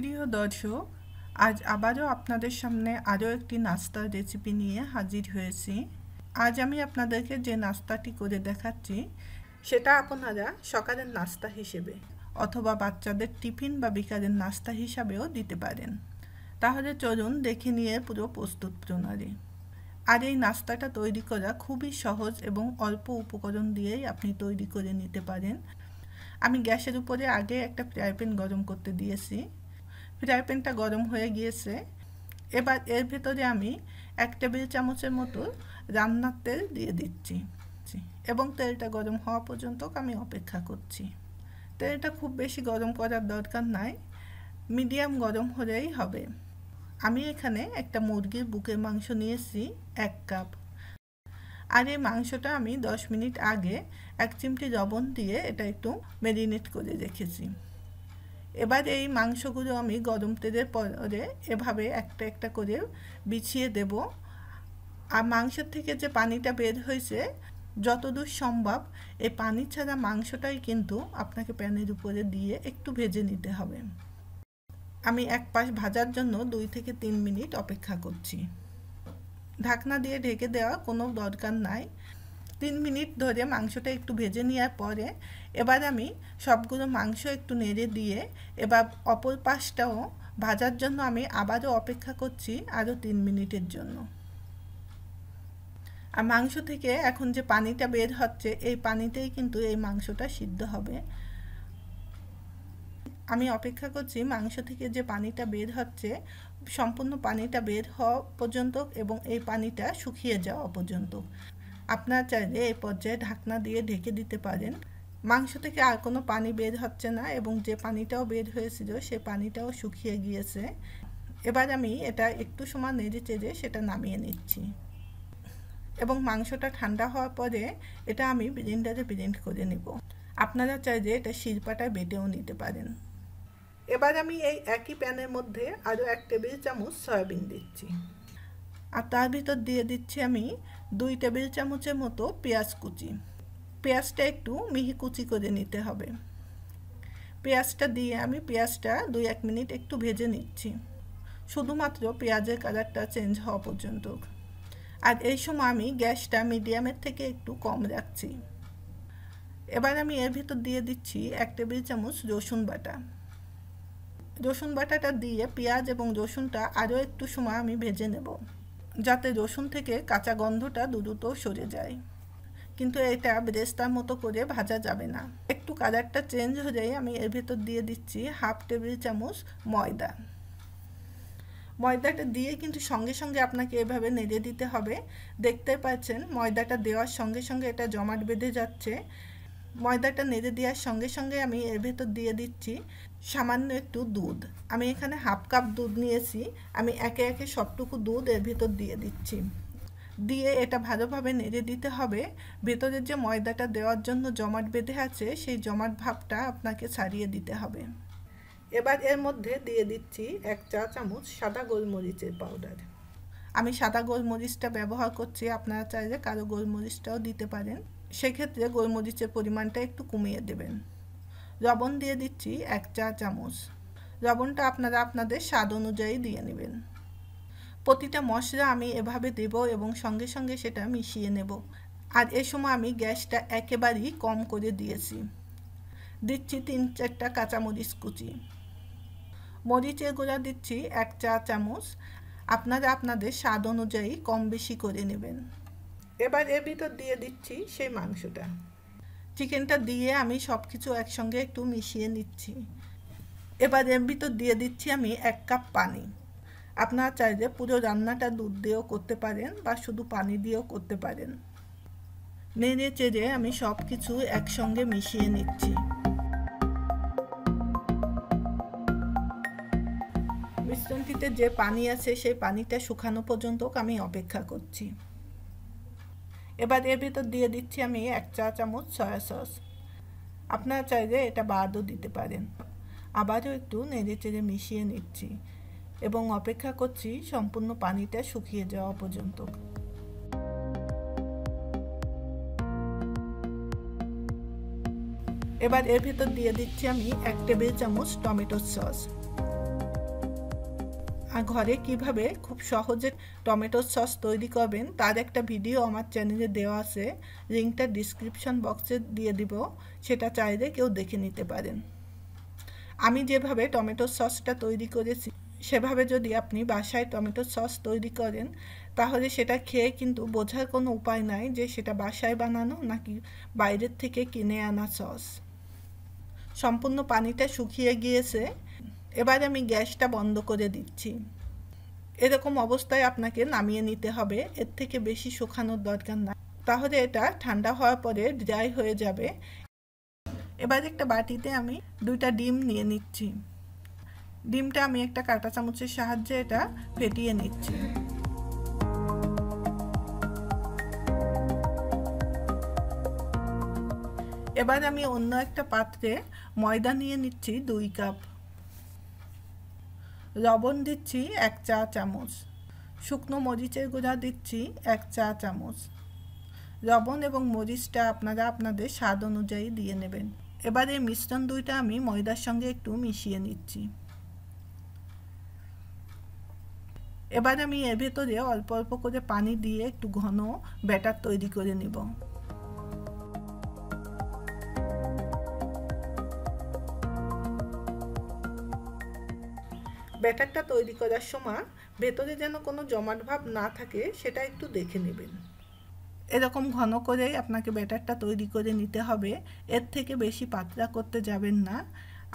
প্রিয় দর্শক, আজ আবারও আপনাদের সামনে আরও একটি নাস্তার রেসিপি নিয়ে হাজির হয়েছি। আজ আমি আপনাদেরকে যে নাস্তাটি করে দেখাচ্ছি, সেটা আপনারা সকালের নাস্তা হিসেবে অথবা বাচ্চাদের টিফিন বা বিকালের নাস্তা হিসাবেও দিতে পারেন। তাহলে চলুন দেখে নিয়ে পুরো প্রস্তুত প্রণালী। আর এই নাস্তাটা তৈরি করা খুবই সহজ এবং অল্প উপকরণ দিয়েই আপনি তৈরি করে নিতে পারেন। আমি গ্যাসের উপরে আগে একটা ফ্রাই প্যান গরম করতে দিয়েছি। ফ্রাই প্যানটা গরম হয়ে গিয়েছে। এবার এর ভেতরে আমি এক টেবিল চামচের মতো রান্নার তেল দিয়ে দিচ্ছি। এবং তেলটা গরম হওয়া পর্যন্ত আমি অপেক্ষা করছি। তেলটা খুব বেশি গরম করার দরকার নাই। মিডিয়াম গরম হলেই হবে। আমি এখানে একটা মুরগির বুকের মাংস নিয়েছি, এক কাপ। আর এই মাংসটা আমি দশ মিনিট আগে এক চিমটি লবণ দিয়ে এটা একটু মেরিনেট করে রেখেছি। এবার এই মাংসগুলো আমি গরম তেলের পরে এভাবে একটা একটা করে বিছিয়ে দেব। আর মাংসের থেকে যে পানিটা বের হয়েছে, যতদূর সম্ভব এই পানি ছাড়া মাংসটাই কিন্তু আপনাকে প্যানের উপরে দিয়ে একটু ভেজে নিতে হবে। আমি এক পাশ ভাজার জন্য দুই থেকে তিন মিনিট অপেক্ষা করছি। ঢাকনা দিয়ে ঢেকে দেওয়া কোনো দরকার নাই। তিন মিনিট ধরে মাংসটা একটু ভেজে নেওয়ার পরে এবার আমি সবগুলো মাংস একটু নেড়ে দিয়ে এবার অপর পাশটাও ভাজার জন্য আমি আবারও অপেক্ষা করছি আরও তিন মিনিটের জন্য। আর মাংস থেকে এখন যে পানিটা বের হচ্ছে, এই পানিতেই কিন্তু এই মাংসটা সিদ্ধ হবে। আমি অপেক্ষা করছি মাংস থেকে যে পানিটা বের হচ্ছে, সম্পূর্ণ পানিটা বের হওয়া পর্যন্ত এবং এই পানিটা শুকিয়ে যাওয়া পর্যন্ত। আপনার চাইলে এই পর্যায়ে ঢাকনা দিয়ে ঢেকে দিতে পারেন। মাংস থেকে আর কোনো পানি বের হচ্ছে না এবং যে পানিটাও বের হয়েছিল সে পানিটাও শুকিয়ে গিয়েছে। এবার আমি এটা একটু সময় নেড়ে চেড়ে সেটা নামিয়ে নিচ্ছি। এবং মাংসটা ঠান্ডা হওয়ার পরে এটা আমি ব্লেন্ডারে ব্লেন্ড করে নেব। আপনারা চাইলে এটা শিরপাটায় বেটেও নিতে পারেন। এবার আমি এই একই প্যানের মধ্যে আরও এক টেবিল চামচ সয়াবিন দিচ্ছি। আর তার ভিতর দিয়ে দিচ্ছি আমি দুই টেবিল চামচের মতো পেঁয়াজ কুচি। পেঁয়াজটা একটু মিহি কুচি করে নিতে হবে। পেঁয়াজটা দিয়ে আমি পেঁয়াজটা দুই এক মিনিট একটু ভেজে নিচ্ছি। শুধুমাত্র পেঁয়াজের কালারটা চেঞ্জ হওয়া পর্যন্ত। আর এই সময় আমি গ্যাসটা মিডিয়ামের থেকে একটু কম রাখছি। এবার আমি এর ভিতর দিয়ে দিচ্ছি এক টেবিল চামচ রসুন বাটা। রসুন বাটাটা দিয়ে পেঁয়াজ এবং রসুনটা আরও একটু সময় আমি ভেজে নেব। যাতে রসুন থেকে কাঁচা গন্ধটা দ্রুত সরে যায়। কিন্তু এটা ব্রেস্তার মতো করে ভাজা যাবে না। একটু কালারটা চেঞ্জ হয়ে আমি এর ভেতর দিয়ে দিচ্ছি হাফ টেবিল চামচ ময়দা। ময়দাটা দিয়ে কিন্তু সঙ্গে সঙ্গে আপনাকে এভাবে নেড়ে দিতে হবে। দেখতে পাচ্ছেন, ময়দাটা দেওয়ার সঙ্গে সঙ্গে এটা জমাট বেঁধে যাচ্ছে। ময়দাটা নেড়ে দেওয়ার সঙ্গে সঙ্গে আমি এর ভেতর দিয়ে দিচ্ছি সামান্য একটু দুধ। আমি এখানে হাফ কাপ দুধ নিয়েছি। আমি একে একে সবটুকু দুধ এর ভেতর দিয়ে দিচ্ছি। দিয়ে এটা ভালোভাবে নেড়ে দিতে হবে। ভেতরের যে ময়দাটা দেওয়ার জন্য জমাট বেঁধে আছে, সেই জমাট ভাবটা আপনাকে ছাড়িয়ে দিতে হবে। এবার এর মধ্যে দিয়ে দিচ্ছি এক চা চামচ সাদা গোলমরিচের পাউডার। আমি সাদা গোলমরিচটা ব্যবহার করছি। আপনারা চাইলে কারও গোলমরিচটাও দিতে পারেন। সেক্ষেত্রে গোলমরিচের পরিমাণটা একটু কমিয়ে দেবেন। লবণ দিয়ে দিচ্ছি এক চা চামচ। লবণটা আপনারা আপনাদের স্বাদ অনুযায়ী দিয়ে নেবেন। প্রতিটা মশলা আমি এভাবে দেব এবং সঙ্গে সঙ্গে সেটা মিশিয়ে নেব। আর এ সময় আমি গ্যাসটা একেবারেই কম করে দিয়েছি। দিচ্ছি তিন চারটা কাঁচামরিচ কুচি। মরিচের গুঁড়া দিচ্ছি এক চা চামচ। আপনারা আপনাদের স্বাদ অনুযায়ী কম বেশি করে নেবেন। এবার এর ভিতর দিয়ে দিচ্ছি সেই মাংসটা। চিকেনটা দিয়ে আমি সব কিছু একসঙ্গে একটু মিশিয়ে নিচ্ছি। এবার এর ভিতর দিয়ে দিচ্ছি আমি এক কাপ পানি। আপনারা চাইলে পুরো রান্নাটা দুধ দিয়েও করতে পারেন বা শুধু পানি দিয়েও করতে পারেন। নেড়ে চেড়ে আমি সব কিছু একসঙ্গে মিশিয়ে নিচ্ছি। মিশ্রণটিতে যে পানি আছে সেই পানিটা শুকানো পর্যন্ত আমি অপেক্ষা করছি। এবার এর ভিতর দিয়ে দিচ্ছি আমি এক চা চামচ সয়া সস আপনারা চাইলে এটা বাদও দিতে পারেন। আবারও একটু নেড়ে চেড়ে মিশিয়ে নিচ্ছি এবং অপেক্ষা করছি সম্পূর্ণ পানিটা শুকিয়ে যাওয়া পর্যন্ত। এবার এর ভেতর দিয়ে দিচ্ছি আমি এক টেবিল চামচ টমেটোর সস। ঘরে কীভাবে খুব সহজে টমেটোর সস তৈরি করবেন, তার একটা ভিডিও আমার চ্যানেলে দেওয়া আছে। লিঙ্কটা ডিসক্রিপশন বক্সে দিয়ে দিব, সেটা চাইলে কেউ দেখে নিতে পারেন। আমি যেভাবে টমেটোর সসটা তৈরি করেছি, সেভাবে যদি আপনি বাসায় টমেটোর সস তৈরি করেন, তাহলে সেটা খেয়ে কিন্তু বোঝার কোনো উপায় নাই যে সেটা বাসায় বানানো নাকি বাইরের থেকে কিনে আনা সস। সম্পূর্ণ পানিটা শুকিয়ে গিয়েছে। এবার আমি গ্যাসটা বন্ধ করে দিচ্ছি। এরকম অবস্থায় আপনাকে নামিয়ে নিতে হবে। এর থেকে বেশি শুকানোর দরকার না তাহলে এটা ঠান্ডা হওয়ার পরে ড্রাই হয়ে যাবে। এবার একটা বাটিতে আমি দুইটা ডিম নিয়ে নিচ্ছি। ডিমটা আমি একটা কাঁটা চামচের সাহায্যে এটা ফেটিয়ে নিচ্ছি। এবার আমি অন্য একটা পাত্রে ময়দা নিয়ে নিচ্ছি দুই কাপ। লবণ দিচ্ছি এক চা চামচ। শুকনো মরিচের গুঁড়া দিচ্ছি এক চা চামচ। লবণ এবং মরিচটা আপনারা আপনাদের স্বাদ অনুযায়ী দিয়ে নেবেন। এবার এই মিশ্রণ দুইটা আমি ময়দার সঙ্গে একটু মিশিয়ে নিচ্ছি। এবার আমি এর ভেতরে অল্প অল্প করে পানি দিয়ে একটু ঘন ব্যাটার তৈরি করে নেব। ব্যাটারটা তৈরি করার সময় ভেতরে যেন কোনো জমাট ভাব না থাকে, সেটা একটু দেখে নেবেন। এরকম ঘন করে আপনাকে ব্যাটারটা তৈরি করে নিতে হবে, এর থেকে বেশি পাতলা করতে যাবেন না।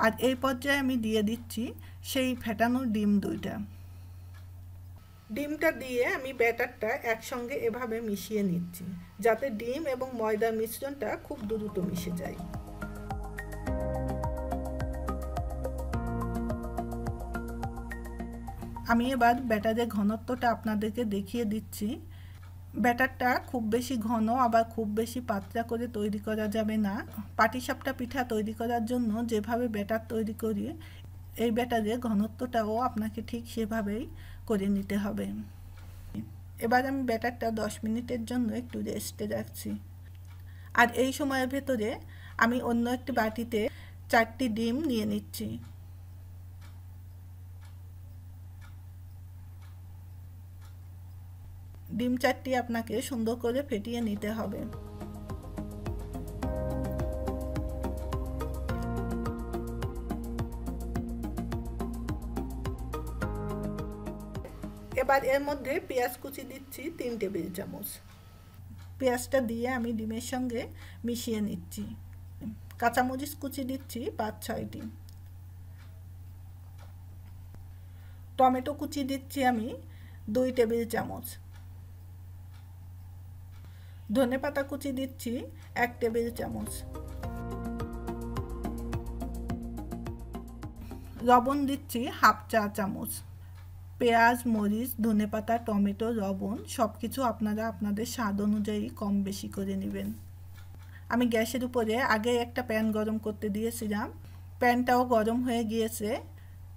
আর এই পর্যায়ে আমি দিয়ে দিচ্ছি সেই ফেটানো ডিম দুইটা। ডিমটা দিয়ে আমি ব্যাটারটা একসঙ্গে এভাবে মিশিয়ে নিচ্ছি, যাতে ডিম এবং ময়দার মিশ্রণটা খুব দ্রুত মিশে যায়। আমি এবার ব্যাটারের ঘনত্বটা আপনাদেরকে দেখিয়ে দিচ্ছি। ব্যাটারটা খুব বেশি ঘন, আবার খুব বেশি পাতলা করে তৈরি করা যাবে না। পাটিসাপটা পিঠা তৈরি করার জন্য যেভাবে ব্যাটার তৈরি করি, এই ব্যাটারের ঘনত্বটাও আপনাকে ঠিক সেভাবেই করে নিতে হবে। এবার আমি ব্যাটারটা দশ মিনিটের জন্য একটু রেস্টে রাখছি। আর এই সময়ের ভেতরে আমি অন্য একটি বাটিতে চারটি ডিম নিয়ে নিচ্ছি। ডিম চারটি আপনাকে সুন্দর করে ফেটিয়ে নিতে হবে। এবার এর মধ্যে পেঁয়াজ কুচি দিচ্ছি তিন টেবিল চামচ। পেঁয়াজটা দিয়ে আমি ডিমের সঙ্গে মিশিয়ে নিচ্ছি। কাঁচামরিচ কুচি দিচ্ছি পাঁচ ছয়টি টমেটো কুচি দিচ্ছি আমি দুই টেবিল চামচ। ধনে পাতা কুচি দিচ্ছি, এক টেবিল চামচ। লবণ দিচ্ছি হাফ চা চামচ। পেঁয়াজ, মরিচ, ধনে পাতা, টমেটো, লবণ সব কিছু আপনারা আপনাদের স্বাদ অনুযায়ী কম বেশি করে নেবেন। আমি গ্যাসের উপরে আগে একটা প্যান গরম করতে দিয়েছিলাম। প্যানটাও গরম হয়ে গিয়েছে।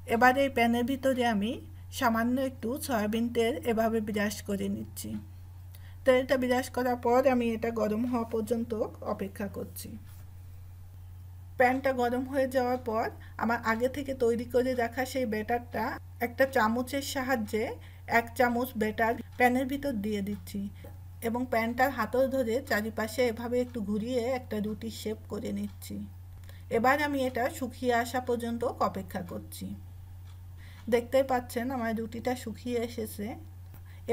এবার এই প্যানের ভিতরে আমি সামান্য একটু সয়াবিন তেল এভাবে বিরাস করে নিচ্ছি। তেলটা বিরাস করার পর আমি এটা গরম হওয়া পর্যন্ত অপেক্ষা করছি। প্যানটা গরম হয়ে যাওয়ার পর আমার আগে থেকে তৈরি করে রাখা সেই ব্যাটারটা একটা চামচের সাহায্যে এক চামচ ব্যাটার প্যানের ভিতর দিয়ে দিচ্ছি এবং প্যানটার হাতল ধরে চারিপাশে এভাবে একটু ঘুরিয়ে একটা রুটি শেপ করে নিচ্ছি। এবার আমি এটা শুকিয়ে আসা পর্যন্ত অপেক্ষা করছি। দেখতে পাচ্ছেন আমার রুটিটা শুকিয়ে এসেছে।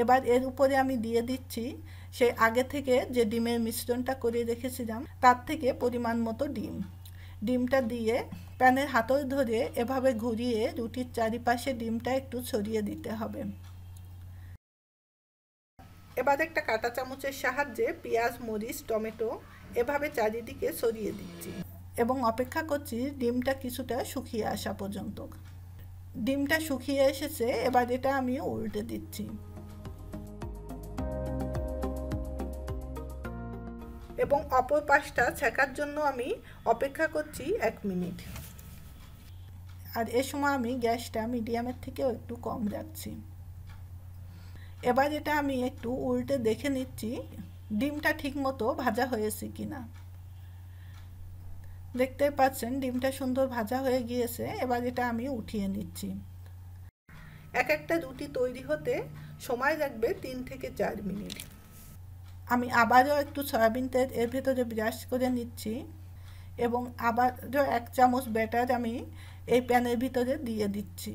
এবার এর উপরে আমি দিয়ে দিচ্ছি সেই আগে থেকে যে ডিমের মিশ্রণটা করে রেখেছিলাম, তার থেকে পরিমাণ মতো ডিম। ডিমটা দিয়ে প্যানের হাতল ধরে এভাবে ঘুরিয়ে রুটির চারিপাশে ডিমটা একটু ছড়িয়ে দিতে হবে। এবার একটা কাঁটা চামচের সাহায্যে পেঁয়াজ, মরিচ, টমেটো এভাবে চারিদিকে ছড়িয়ে দিচ্ছি এবং অপেক্ষা করছি ডিমটা কিছুটা শুকিয়ে আসা পর্যন্ত। ডিমটা শুকিয়ে এসেছে, এবার এটা আমি উল্টে দিচ্ছি। এবং অপর পাশটা ছেঁকার জন্য আমি অপেক্ষা করছি এক মিনিট। আর এ সময় আমি গ্যাসটা মিডিয়ামের থেকেও একটু কম রাখছি। এবার এটা আমি একটু উল্টে দেখে নিচ্ছি, ডিমটা ঠিক মতো ভাজা হয়েছে কিনা। দেখতে পাচ্ছেন ডিমটা সুন্দর ভাজা হয়ে গিয়েছে, এবার এটা আমি উঠিয়ে নিচ্ছি। এক একটা রুটি তৈরি হতে সময় লাগবে তিন থেকে চার মিনিট। আমি আবারও একটু সয়াবিন তেল এর ভেতরে ব্রাশ করে নিচ্ছি এবং আবারও এক চামচ ব্যাটার আমি এই প্যানের ভিতরে দিয়ে দিচ্ছি।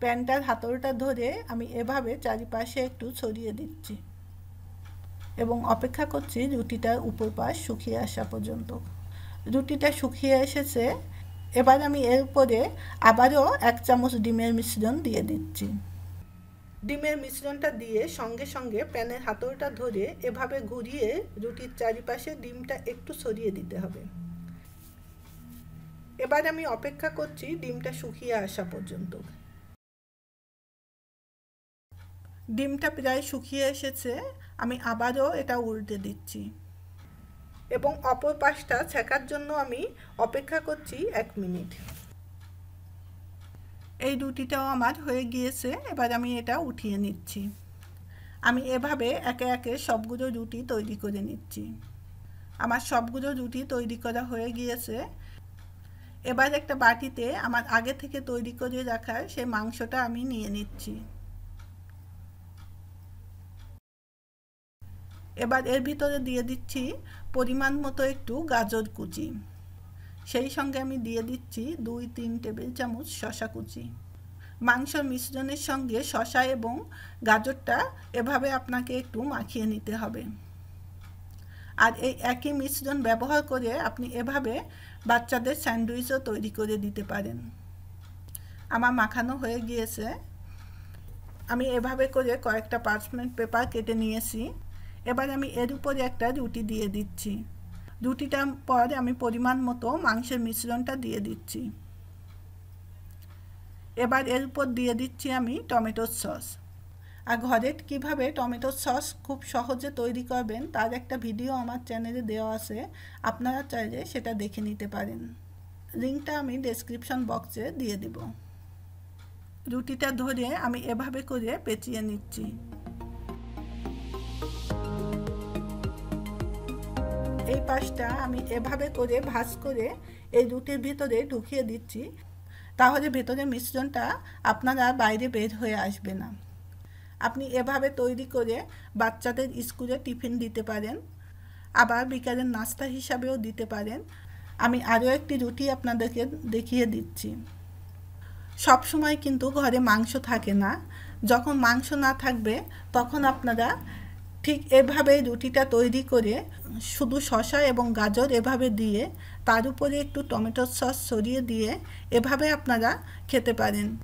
প্যানটার হাতলটা ধরে আমি এভাবে চারিপাশে একটু ছড়িয়ে দিচ্ছি এবং অপেক্ষা করছি রুটিটার উপর পাশ শুকিয়ে আসা পর্যন্ত। রুটিটা শুকিয়ে এসেছে, এবার আমি এর উপরে আবারও এক চামচ ডিমের মিশ্রণ দিয়ে দিচ্ছি। ডিমের মিশ্রণটা দিয়ে সঙ্গে সঙ্গে প্যানের হাতলটা ধরে এভাবে ঘুরিয়ে রুটির চারিপাশে ডিমটা একটু সরিয়ে দিতে হবে। এবার আমি অপেক্ষা করছি ডিমটা শুকিয়ে আসা পর্যন্ত। ডিমটা প্রায় শুকিয়ে এসেছে, আমি আবারও এটা উল্টে দিচ্ছি। এবং অপর পাশটা ছেঁকার জন্য আমি অপেক্ষা করছি এক মিনিট। এই রুটিটাও আমার হয়ে গিয়েছে, এবার আমি এটা উঠিয়ে নিচ্ছি। আমি এভাবে একে একে সবগুলো রুটি তৈরি করে নিচ্ছি। আমার সবগুলো রুটি তৈরি করা হয়ে গিয়েছে। এবার একটা বাটিতে আমার আগে থেকে তৈরি করে রাখা সেই মাংসটা আমি নিয়ে নিচ্ছি। এবার এর ভিতরে দিয়ে দিচ্ছি পরিমাণ মতো একটু গাজর কুচি। সেই সঙ্গে আমি দিয়ে দিচ্ছি দুই, তিন টেবিল চামচ শশা কুচি। মাংস মিশ্রণের সঙ্গে শশা এবং গাজরটা এভাবে আপনাকে একটু মাখিয়ে নিতে হবে। আর এই একই মিশ্রণ ব্যবহার করে আপনি এভাবে বাচ্চাদের স্যান্ডউইচও তৈরি করে দিতে পারেন। আমার মাখানো হয়ে গিয়েছে। আমি এভাবে করে কয়েকটা পার্চমেন্ট পেপার কেটে নিয়েছি। এবার আমি এর উপরে একটা রুটি দিয়ে দিচ্ছি। রুটিটার পর আমি পরিমাণ মতো মাংসের মিশ্রণটা দিয়ে দিচ্ছি। এবার এর উপর দিয়ে দিচ্ছি আমি টমেটোর সস। আর ঘরে কীভাবে টমেটোর সস খুব সহজে তৈরি করবেন তার একটা ভিডিও আমার চ্যানেলে দেওয়া আছে, আপনারা চাইলে সেটা দেখে নিতে পারেন। লিঙ্কটা আমি ডেসক্রিপশন বক্সে দিয়ে দেব। রুটিটা ধরে আমি এভাবে করে পেঁচিয়ে নিচ্ছি। এই পাশটা আমি এভাবে করে ভাজ করে এই রুটির ভিতরে ঢুকিয়ে দিচ্ছি। তাহলে ভেতরে মিশ্রণটা আপনারা বাইরে বের হয়ে আসবে না। আপনি এভাবে তৈরি করে বাচ্চাদের স্কুলে টিফিন দিতে পারেন। আবার বিকালের নাস্তা হিসাবেও দিতে পারেন। আমি আরও একটি রুটি আপনাদেরকে দেখিয়ে দিচ্ছি। সব সময় কিন্তু ঘরে মাংস থাকে না। যখন মাংস না থাকবে, তখন আপনারা ঠিক এভাবে রুটিটা তৈরি করে শুধু শশা এবং গাজর এভাবে দিয়ে তার উপরে একটু টমেটোর সস সরিয়ে দিয়ে এভাবে আপনারা খেতে পারেন।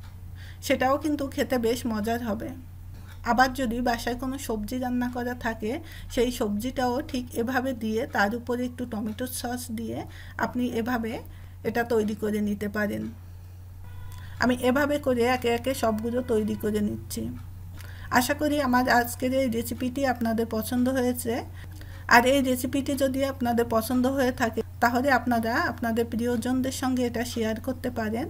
সেটাও কিন্তু খেতে বেশ মজার হবে। আবার যদি বাসায় কোনো সবজি রান্না করা থাকে, সেই সবজিটাও ঠিক এভাবে দিয়ে তার উপরে একটু টমেটোর সস দিয়ে আপনি এভাবে এটা তৈরি করে নিতে পারেন। আমি এভাবে করে একে একে সবগুলো তৈরি করে নিচ্ছি। আশা করি আমার আজকের এই রেসিপিটি আপনাদের পছন্দ হয়েছে। আর এই রেসিপিটি যদি আপনাদের পছন্দ হয়ে থাকে, তাহলে আপনারা আপনাদের প্রিয়জনদের সঙ্গে এটা শেয়ার করতে পারেন।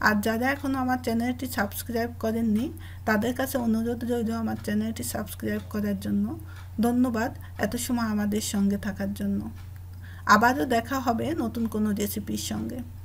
আর যারা এখনও আমার চ্যানেলটি সাবস্ক্রাইব করেননি, তাদের কাছে অনুরোধ রইল আমার চ্যানেলটি সাবস্ক্রাইব করার জন্য। ধন্যবাদ এত সময় আমাদের সঙ্গে থাকার জন্য। আবারও দেখা হবে নতুন কোনো রেসিপির সঙ্গে।